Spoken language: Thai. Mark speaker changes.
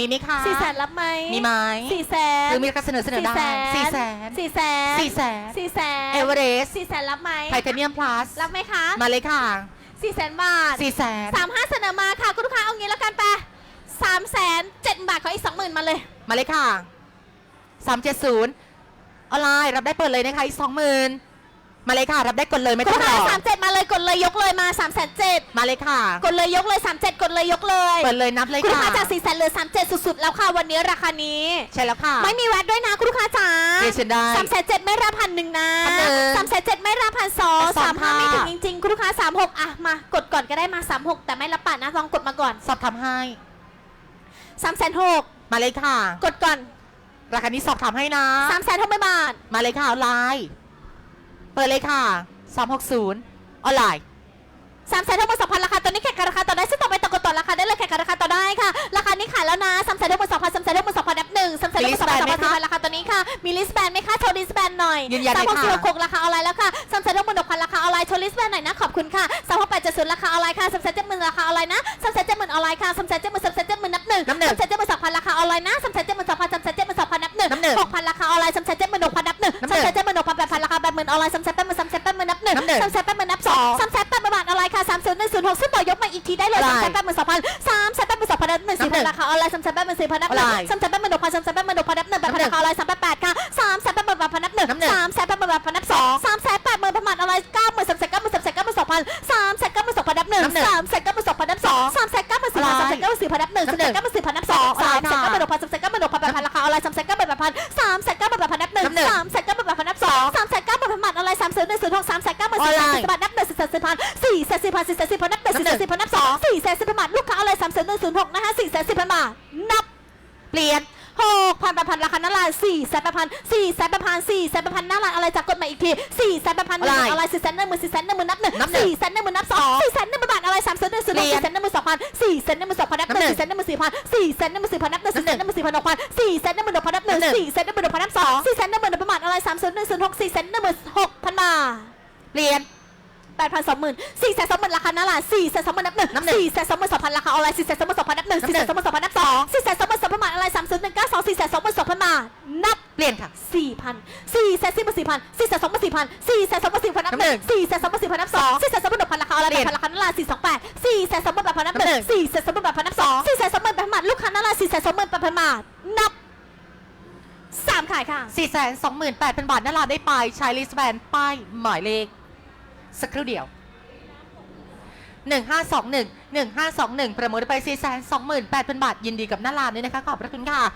Speaker 1: มีไหมคะ
Speaker 2: สี่แสนรับไหม
Speaker 1: มีไหม
Speaker 2: สี่แสน
Speaker 1: หรือมีการเสนอเสนอได้สี่แสน
Speaker 2: สี่แสน
Speaker 1: สี่แสน
Speaker 2: สี่แสน
Speaker 1: เอเวอเรสต์
Speaker 2: สี่แสนรับไหม
Speaker 1: ไทเทเนียมพลัส
Speaker 2: รับไหมคะ
Speaker 1: มาเลยค่ะ
Speaker 2: สี่แสนบาท
Speaker 1: สี่แสน
Speaker 2: สามห้าเสนอมาค่ะคุณลูกค้าเอางี้แล้วกันไปสามแสนเจ็ดบาทขออีกสองหมื่นมาเลย
Speaker 1: มาเลยค่ะสามเจ็ดศูนย์ออนไลน์รับได้เปิดเลยนะคะอีกสองหมื่น มาเลยค่ะ รับได้กดเลยไม่
Speaker 2: คุ
Speaker 1: ต้
Speaker 2: ณ
Speaker 1: อง
Speaker 2: ลูก
Speaker 1: ร
Speaker 2: ค้า
Speaker 1: อ
Speaker 2: สามเจ็ดมาเลยกดเลยยกเลยมาสามแสนเจ็ด
Speaker 1: มาเลยค่ะ
Speaker 2: กดเลยยกเลยสามเจ็ดกดเลยยกเลย
Speaker 1: เปิดเลยนับเลย
Speaker 2: คุณลูก
Speaker 1: ค่ะ
Speaker 2: ค้าจากสี่แสนเหลือสามเจ็ดสุดๆแล้วค่ะวันนี้ราคานี้
Speaker 1: ใช่แล้วค่ะ
Speaker 2: ไม่มีแวดด้วยนะคุณลูกค้าจ๋า
Speaker 1: เรียนเชิญได้
Speaker 2: สามแสนเจ็ดไม่รับพันหนึ่งนะ
Speaker 1: พันหนึ่ง
Speaker 2: สามแสนเจ็ดไม่รับพันสอง
Speaker 1: สอ
Speaker 2: สางมห้า
Speaker 1: ค่ะ
Speaker 2: ไม่ถึงจริงๆคุณลูกค้าสามหกอะมากดก่อนก็ได้มาสามหกแต่ไม่รับปัดนะลองกดมาก่อน
Speaker 1: สอบทำให้
Speaker 2: สามแสนหก
Speaker 1: มาเลยค่ะ
Speaker 2: กดก่อน
Speaker 1: ราคานี้สอบทำให้นะ
Speaker 2: สามแสนหกบาท
Speaker 1: มาเลยค่ะออนไลน์ เปิดเลยค่ะสามหกศูนย์ออนไลน์
Speaker 2: สามแสนหกหมื่นสองพันราคาตอนนี้แข่งกันราคาต่อได้ซึ่งต่อไปต่อกดต่อราคาได้เลยแข่งกันราคาต่อได้ค่ะ ราคานี้ขายแล้วนะสามแสนหกหมื่นสองพันสามแสนหกหมื่นสองพันนับหนึ่งสามแสนหกหมื่นสองพันสองพันสี่พันราคาตัวนี้ค่ะ มีลิสต์แบนไหมคะโชว์ลิสต์แบนหน่อย
Speaker 1: ยืนยัน
Speaker 2: สาม
Speaker 1: เลย
Speaker 2: หกสี่ห
Speaker 1: ค่ะ
Speaker 2: กหกราคาออนไลน์แล้วค่ะสามแสนหกหมื่นหกพันราคาออนไลน์โชว์ลิสต์แบนหน่อยนะขอบคุณค่ะสามหกแปดเจ็ดศูนย์ราคาออนไลน์ค่ะสามแสนเจ็ดหมื่นราคาออนไลน์นะสามแสนเจ็ดหมื่นออนไลน์ค่ะสามแสนเจ็ดหมื่นสามแสนเจ็ดหมื่นนับหนึ่ง
Speaker 1: นับหนึ่ง
Speaker 2: สามแสนเจ็ดหมื่นสองพันราคาออนไลน์นะสามแสนเจ็ดหมื่นสองพันสามแสนเจ็ดหมื่นสองพันนับหนึ่ง
Speaker 1: นับหนึ่ง
Speaker 2: หกพันราคาออนไลน์สามแสนเจ็ดหมื่นหกพันนับหนึ่ง
Speaker 1: นับห
Speaker 2: สา
Speaker 1: นึ่
Speaker 2: ม
Speaker 1: ง
Speaker 2: แสนเจ็ดหมื่น ออนไลน์สามแสนแปดหมื่นสามแสนแปดหมื่นนับหนึ่ง
Speaker 1: นับหนึ่ง
Speaker 2: สามแสนแปดหมื่นนับสองสามแสนแปดหมื่นบาทออนไลน์ค่ะสามศูนย์หนึ่งศูนย์หกซึ่งต่อยกมาอีกทีได้เลย
Speaker 1: อะไร
Speaker 2: สามแสนแปดหมื่นสองพันสามแสนแปดหมื่นสองพันนับหนึ่งสี่พันราคาออนไลน์สามแสนแปดหมื่นสี่พันนับหนึ่ง
Speaker 1: อะไร
Speaker 2: สามแสนแปดหมื่นหกพันสามแสนแปดหมื่นหกพันนับหนึ่งแปดพันราคาออนไลน์สามแปดแปดค่ะสามแสนแปดหมื่นบาทพันนับหนึ่ง
Speaker 1: นับหนึ่ง
Speaker 2: สามแสนแปดหมื่นบาทพันนับสองสามแสนแปดหมื่นบาทออนไลน์เก้าหมื่นสามแสนเก้าหมื่นสามแสนเก้าหมื่นสองพันสามแสนเก้าหมื่นสองพันนับหนึ่ง
Speaker 1: นับหนึ่ง
Speaker 2: สามแสนเก้าหมื่นสองพันนับสองสามแสนเก้าหมื่นสี่พันสามแสนเก้าหมื่นสี่พันนับหนึ่ง
Speaker 1: นั
Speaker 2: สา
Speaker 1: บ
Speaker 2: ม
Speaker 1: หนึ่
Speaker 2: แส
Speaker 1: ง
Speaker 2: นเก้าหมื่นสี่พันนับสองสามแสนเก้าหมื่นหกพันสามแสนเก้าหมื่นหกพันแปดพันราคาออนไลน์สามแสนเก้าหมื่นแปดพันสามแสนเก้าหมื่นแปดพันนับ สามศูนย์หนึ่งศูนย์หกสามแสนเก้าหมื่นสี่พันสี่พันนับหนึ่งสี่แสนสี่พันสี่แสนสี่พันสี่แสนสี่พันนับหนึ่งสี่แสนสี่พันนับสองสี่แสนสี่พันบาทลูกค้าออนไลน์สามศูนย์หนึ่งศูนย์หกนะคะสี่แสนสี่พันบาทนับ
Speaker 1: เปลี่ยน
Speaker 2: หกพันแปดพันราคาหน้าร้านสี่แสนแปดพันสี่แสนแปดพันสี่แสนแปดพันหน้าร้านอะไรจากกฎหมายอีกทีสี่แสนแปดพันหนึ่ง
Speaker 1: อะไร
Speaker 2: อะไรสี่แสนหนึ่งหมื่นสี่แสนหนึ่งหมื่นนับหนึ่ง
Speaker 1: นับหนึ่ง
Speaker 2: สี่แสนหนึ่งหมื่นนับสองสี่แสนหนึ่งหมื่นบาทอะไรสามแสนหนึ่งศูนย์หก
Speaker 1: เปลี่ยน
Speaker 2: สี่แสนหนึ่งหมื่นสองพันสี่แสนหนึ่งหมื่นสองพันนับหนึ่ง
Speaker 1: นับหนึ่ง
Speaker 2: สี่แสนหนึ่งหมื่นสี่พันสี่แสนหนึ่งหมื่นสี่พันนับหนึ่งสี่แสนหนึ่งหมื่นสี่พันหกพันสี่แสนหนึ่งหมื่นหกพันนับหนึ่ง
Speaker 1: นับหนึ่ง
Speaker 2: สี่แสนหนึ่งหมื่นหกพันนับสองสี่แสนหนึ่งหมื่นหกพันบาทอะไรสามศูนย์หนึ่งศูนย์หกสี่แสนหนึ่งหมื่นหกพันบาท
Speaker 1: เปลี่ยน
Speaker 2: แปดพันสองหมื่นสี่แสนสองหมื่นราคาหน้าร้านสี่แสนสองหมื่นนับหนึ่ง
Speaker 1: นับหนึ่ง
Speaker 2: สี่แสนสองหมื่นสองพันราคาออนไลน์สี่แสนสองหมื่นสองพันนับหนึ่ง
Speaker 1: นับ
Speaker 2: สี่
Speaker 1: หนึ่
Speaker 2: แส
Speaker 1: ง
Speaker 2: นสองหมื่นสองพันนับสองสี่แสนสองหมื่นสองพันบาทอะไรสามศูนย์หนึ่งเก้าสองสี่แสนสองหมื่นสองพันบาทนับ
Speaker 1: เปลี่ยนค่ะ
Speaker 2: สี่พันสี่แสนสี่หมื่นสี่พันสี่แสนสองหมื่นสี่พันสี่แสนสองหมื่นสี่พันนับหนึ่ง
Speaker 1: นับหนึ่ง
Speaker 2: สี่แสนสองหมื่นสี่พันนับสองสี่แสนสองหมื่นหกพันราคาออนไลน์
Speaker 1: เปลี่ยน
Speaker 2: พันราคาหน้าร้านสี่สองแปดสี่แสนสองหมื่นแปดพันนับหนึ่
Speaker 1: นับหนึ่
Speaker 2: ง
Speaker 1: ง
Speaker 2: สี่แสนสองหมื่นแปดพันนับสองสี่แสนสองหมื่นแปดพันบาทลูกค้าหน้าร้านสี่แสนสองหมื่นแปดพันบาทนับสามขายค่ะ
Speaker 1: 4 2 8 0 0 0 บาทน่าราได้ไปใช้ลิสแบนป้ายหมายเลข สักครู่เดียว 1521 1521 ประมูลไป 4 2 8 0 0 0 บาท ยินดีกับน่าราด้วยนะคะ ขอบพระคุณค่ะ